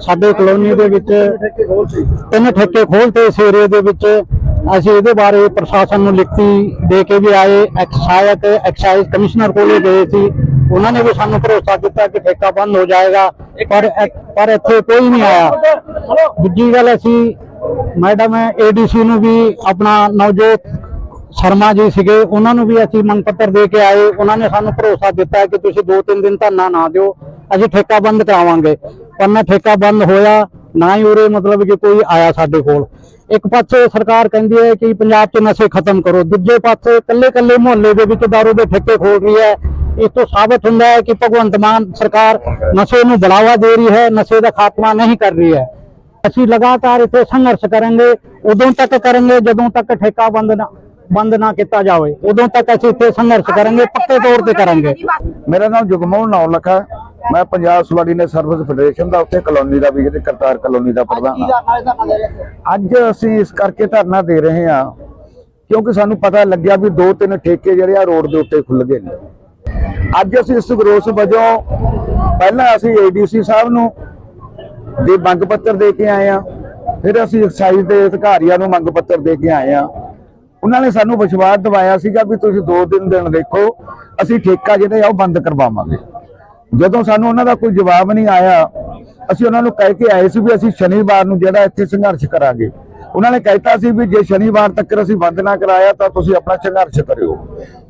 ਸਾਡੇ ਕਲੋਨੀ ਦੇ ਵਿੱਚ ਤਿੰਨ ਠੇਕੇ ਖੋਲਤੇ ਇਸ ਏਰੀਏ ਦੇ ਵਿੱਚ। ਅਸੀਂ ਇਹਦੇ ਬਾਰੇ ਪ੍ਰਸ਼ਾਸਨ ਨੂੰ ਲਿਖਤੀ ਦੇ ਕੇ ਵੀ ਆਏ ਐਕਸਾਈਜ਼ ਐਕਸਾਈਜ਼ ਕਮਿਸ਼ਨਰ ਕੋਲੇ ਗਏ ਸੀ। ਉਹਨਾਂ ਨੇ ਵੀ ਸਾਨੂੰ ਭਰੋਸਾ ਦਿੱਤਾ ਕਿ ਠੇਕਾ ਬੰਦ ਹੋ ਜਾਏਗਾ, ਪਰ ਪਰ ਇੱਥੇ ਕੋਈ ਨਹੀਂ ਆਇਆ। ਦੂਜੀ ਗੱਲ ਅਸੀਂ, ਮੈਡਮ ਏਡੀਸੀ ਨੂੰ ਵੀ ਆਪਣਾ ਨਵਜੋਤ ਸ਼ਰਮਾ ਜੀ ਸੀਗੇ, ਉਹਨਾਂ ਨੂੰ ਵੀ ਅਸੀਂ ਮੰਗ ਪੱਤਰ ਦੇ ਕੇ ਆਏ। ਉਹਨਾਂ ਨੇ ਸਾਨੂੰ ਭਰੋਸਾ ਦਿੱਤਾ ਕਿ ਤੁਸੀਂ 2-3 ਦਿਨ ਧਰਨਾ ਨਾ ਦਿਓ। ਅਸੀਂ ਠੇਕਾ ਬੰਦ ਕਰਾਵਾਂਗੇ। ਪਰ ਨਾ ਠੇਕਾ ਬੰਦ ਹੋਇਆ, ਨਾ ਹੀ ਉਰੇ ਮਤਲਬ ਕਿ ਕੋਈ ਆਇਆ ਸਾਡੇ ਕੋਲ। ਇੱਕ ਪਾਸੇ ਸਰਕਾਰ ਕਹਿੰਦੀ ਹੈ ਕਿ ਪੰਜਾਬ 'ਚ ਨਸ਼ੇ ਖਤਮ ਕਰੋ, ਦੂਜੇ ਪਾਸੇ ਕੱਲੇ-ਕੱਲੇ ਮੁਹੱਲੇ ਦੇ ਵਿੱਚ ਦਾਰੂ ਦੇ ਠੇਕੇ ਖੋਲ ਰਹੀ ਹੈ। ਇਸ ਤੋਂ ਸਾਬਤ ਹੁੰਦਾ ਹੈ ਕਿ ਭਗਵੰਤ ਮਾਨ ਸਰਕਾਰ ਨਸ਼ੇ ਨੂੰ ਬੜਾਵਾ ਦੇ ਰਹੀ ਹੈ, ਨਸ਼ੇ ਦਾ ਖਾਤਮਾ ਨਹੀਂ ਕਰ ਰਹੀ ਹੈ। ਅਸੀਂ ਲਗਾਤਾਰ ਇੱਥੇ ਸੰਘਰਸ਼ ਕਰਾਂਗੇ, ਉਦੋਂ ਤੱਕ ਕਰਾਂਗੇ ਜਦੋਂ ਤੱਕ ਠੇਕਾ ਬੰਦ ਨਾ ਬੰਦ ਨਾ ਕੀਤਾ ਜਾਵੇ। ਉਦੋਂ ਤੱਕ ਅਸੀਂ ਇੱਥੇ ਸੰਘਰਸ਼ ਕਰਾਂਗੇ, ਪੱਕੇ ਤੌਰ ਤੇ ਕਰਾਂਗੇ। ਮੇਰਾ ਨਾਮ ਜਗਮੋਹਨ ਨੌਲਖ ਮੈਂ ਪੰਜਾਬ ਸਵਾਡੀਨੇ ਸਰਵਿਸ ਫੈਡਰੇਸ਼ਨ ਦਾ ਉੱਥੇ ਕਲੋਨੀ ਦਾ ਵੀ ਜਿਹੜੇ ਕਰਤਾਰ ਕਲੋਨੀ ਦਾ ਪ੍ਰਧਾਨ ਹਾਂ ਅੱਜ ਅਸੀਂ ਇਸ ਕਰਕੇ ਧਰਨਾ ਦੇ ਰਹੇ ਹਾਂ ਕਿਉਂਕਿ ਸਾਨੂੰ ਪਤਾ ਲੱਗਿਆ ਵੀ ਦੋ ਤਿੰਨ ਠੇਕੇ ਜਿਹੜੇ ਆ ਰੋਡ ਦੇ ਉੱਤੇ ਖੁੱਲ ਗਏ ਨੇ। ਅੱਜ ਅਸੀਂ ਇਸ ਗਰੋਸ ਵਜੋਂ ਪਹਿਲਾਂ ਅਸੀਂ ਏਡੀਸੀ ਸਾਹਿਬ ਨੂੰ ਦੇ ਮੰਗ ਪੱਤਰ ਦੇ ਕੇ ਆਏ ਆ ਫਿਰ ਅਸੀਂ ਐਕਸਾਈਜ਼ ਦੇ ਅਧਿਕਾਰੀਆਂ ਨੂੰ ਮੰਗ ਪੱਤਰ ਦੇ ਕੇ ਆਏ ਆ ਉਹਨਾਂ ਨੇ ਸਾਨੂੰ ਵਿਸ਼ਵਾਸ ਦਿਵਾਇਆ ਸੀਗਾ ਵੀ ਤੁਸੀਂ ਦੋ ਦਿਨ ਦਿਨ ਦੇਖੋ ਅਸੀਂ ਠੇਕਾ ਜਿਹੜਾ ਆ ਉਹ ਬੰਦ ਕਰਵਾਵਾਂਗੇ। ਜਦੋਂ ਸਾਨੂੰ ਉਹਨਾਂ ਦਾ ਕੋਈ ਜਵਾਬ ਨਹੀਂ ਆਇਆ, ਅਸੀਂ ਉਹਨਾਂ ਨੂੰ ਕਹਿ ਕੇ ਆਏ ਸੀ ਵੀ ਅਸੀਂ ਸ਼ਨੀਵਾਰ ਨੂੰ ਜਿਹੜਾ ਇੱਥੇ ਸੰਘਰਸ਼ ਕਰਾਂਗੇ। ਉਹਨਾਂ ਨੇ ਕਹਿਤਾ ਸੀ ਵੀ ਜੇ ਸ਼ਨੀਵਾਰ ਤੱਕ ਅਸੀਂ ਬੰਦ ਨਾ ਕਰਾਇਆ ਤਾਂ ਤੁਸੀਂ ਆਪਣਾ ਸੰਘਰਸ਼ ਕਰਿਓ।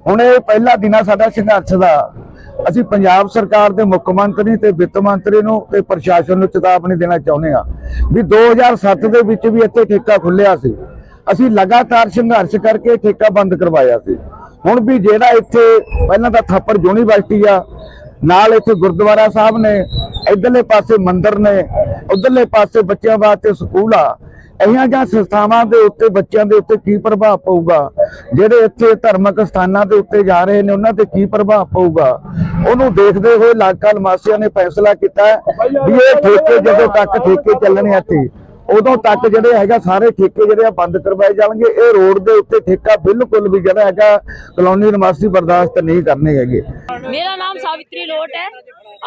ਹੁਣ ਇਹ ਪਹਿਲਾ ਦਿਨ ਆ ਸਾਡਾ ਸੰਘਰਸ਼ ਦਾ। ਅਸੀਂ ਪੰਜਾਬ ਸਰਕਾਰ ਦੇ ਮੁੱਖ ਮੰਤਰੀ ਤੇ ਵਿੱਤ ਮੰਤਰੀ ਨੂੰ ਤੇ ਪ੍ਰਸ਼ਾਸਨ ਨੂੰ ਚੇਤਾਵਨੀ ਦੇਣਾ ਚਾਹੁੰਦੇ ਆ ਵੀ 2007 ਦੇ ਵਿੱਚ ਵੀ ਇੱਥੇ ਠੇਕਾ ਖੁੱਲਿਆ ਸੀ। ਅਸੀਂ ਲਗਾਤਾਰ ਸੰਘਰਸ਼ ਕਰਕੇ ਠੇਕਾ ਬੰਦ ਕਰਵਾਇਆ ਸੀ। ਹੁਣ ਵੀ ਜਿਹੜਾ ਇੱਥੇ ਪਹਿਲਾਂ ਤਾਂ ਥਾਪਰ ਯੂਨੀਵਰਸਿਟੀ ਆ ਨਾਲ ਇੱਥੇ ਗੁਰਦੁਆਰਾ ਸਾਹਿਬ ਨੇ, ਇਧਰਲੇ ਪਾਸੇ ਮੰਦਿਰ ਨੇ, ਉਧਰਲੇ ਪਾਸੇ ਬੱਚਿਆਂ ਵਾਸਤੇ ਸਕੂਲ ਆ। ਇਹਾਂ ਜਿਹੀਆਂ ਸੰਸਥਾਵਾਂ ਦੇ ਉੱਤੇ ਬੱਚਿਆਂ ਦੇ ਉੱਤੇ ਕੀ ਪ੍ਰਭਾਵ ਪਊਗਾ? ਜਿਹੜੇ ਇੱਥੇ ਧਰਮਕ ਸਥਾਨਾਂ ਦੇ ਉੱਤੇ ਜਾ ਰਹੇ ਨੇ, ਉਹਨਾਂ ਤੇ ਕੀ ਪ੍ਰਭਾਵ ਪਊਗਾ? ਉਹਨੂੰ ਦੇਖਦੇ ਹੋਏ ਇਲਾਕਾ ਨਿਵਾਸੀਆਂ ਨੇ ਫੈਸਲਾ ਕੀਤਾ ਵੀ ਇਹ ਠੇਕੇ ਜਦੋਂ ਤੱਕ ਠੇਕੇ ਚੱਲਣੇ ਇੱਥੇ, ਉਦੋਂ ਤੱਕ ਜਿਹੜੇ ਹੈਗਾ ਸਾਰੇ ਠੇਕੇ ਜਿਹੜੇ ਆ ਬੰਦ ਕਰਵਾਏ ਜਾਣਗੇ। ਇਹ ਰੋਡ ਦੇ ਉੱਤੇ ਠੇਕਾ ਬਿਲਕੁਲ ਵੀ ਜਿਹੜਾ ਹੈਗਾ ਕਲੋਨੀ ਨਿਵਾਸੀ ਬਰਦਾਸ਼ਤ ਨਹੀਂ ਕਰਨੇ ਹੈਗੇ। ਮੇਰਾ ਨਾਮ ਸਾਵਿਤਰੀ ਲੋਟ ਹੈ।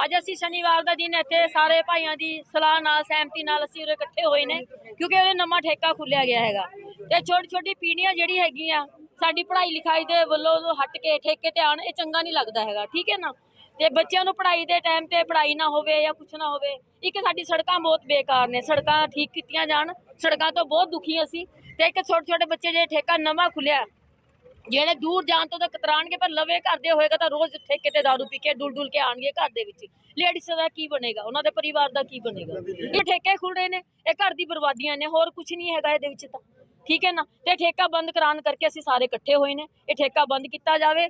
ਅੱਜ ਅਸੀਂ ਸ਼ਨੀਵਾਰ ਦਾ ਦਿਨ ਇੱਥੇ ਸਾਰੇ ਭਾਈਆਂ ਦੀ ਸਲਾਹ ਨਾਲ, ਸਹਿਮਤੀ ਨਾਲ ਅਸੀਂ ਉਰੇ ਇਕੱਠੇ ਹੋਏ ਨੇ, ਕਿਉਂਕਿ ਉਹਦੇ ਨਵਾਂ ਠੇਕਾ ਖੁੱਲਿਆ ਗਿਆ ਹੈਗਾ। ਤੇ ਛੋਟੀ ਛੋਟੀ ਪੀੜ੍ਹੀਆਂ ਜਿਹੜੀ ਹੈਗੀਆਂ, ਸਾਡੀ ਪੜ੍ਹਾਈ ਲਿਖਾਈ ਦੇ ਵੱਲੋਂ ਹਟ ਕੇ ਠੇਕੇ ਤੇ ਆਣ ਇਹ ਚੰਗਾ ਨਹੀਂ ਲੱਗਦਾ ਹੈਗਾ, ਠੀਕ ਹੈ ਨਾ? ਤੇ ਬੱਚਿਆਂ ਨੂੰ ਪੜ੍ਹਾਈ ਦੇ ਟਾਈਮ ਤੇ ਪੜ੍ਹਾਈ ਨਾ ਹੋਵੇ ਜਾਂ ਕੁਝ ਨਾ ਹੋਵੇ, ਇੱਕ ਸਾਡੀ ਸੜਕਾਂ ਬਹੁਤ ਬੇਕਾਰ ਨੇ, ਸੜਕਾਂ ਠੀਕ ਕੀਤੀਆਂ ਜਾਣ, ਸੜਕਾਂ ਤੋਂ ਬਹੁਤ ਦੁਖੀ ਅਸੀਂ। ਤੇ ਇੱਕ ਛੋਟੇ ਛੋਟੇ ਬੱਚੇ ਜਿਹੜੇ ਠੇਕਾ ਨਵਾਂ ਖੁੱਲਿਆ ਜਿਹੜੇ ਦੂਰ ਜਾਣ ਤੋਂ ਤਾਂ ਕਤਰਾਣਗੇ, ਪਰ ਲਵੇ ਘਰ ਦੇ ਹੋਏਗਾ ਤਾਂ ਰੋਜ਼ ਠੇਕੇ ਤੇ ਦਾਰੂ ਪੀ ਕੇ ਡੁੱਲ ਡੁੱਲ ਕੇ ਆਣਗੇ ਘਰ ਦੇ ਵਿੱਚ। ਲੇਡੀਜ਼ ਦਾ ਕੀ ਬਣੇਗਾ? ਉਹਨਾਂ ਦੇ ਪਰਿਵਾਰ ਦਾ ਕੀ ਬਣੇਗਾ? ਇਹ ਠੇਕੇ ਖੁੱਲ ਰਹੇ ਨੇ, ਇਹ ਘਰ ਦੀ ਬਰਬਾਦੀਆਂ ਨੇ, ਹੋਰ ਕੁਝ ਨਹੀਂ ਹੈਗਾ ਇਹਦੇ ਵਿੱਚ ਤਾਂ। ਠੀਕ ਹੈ ਨਾ? ਤੇ ਠੇਕਾ ਬੰਦ ਕਰਾਉਣ ਕਰਕੇ ਅਸੀਂ ਸਾਰੇ ਇਕੱਠੇ ਹੋਏ ਨੇ, ਇਹ ਠੇਕਾ ਬੰਦ ਕੀਤਾ ਜਾਵੇ।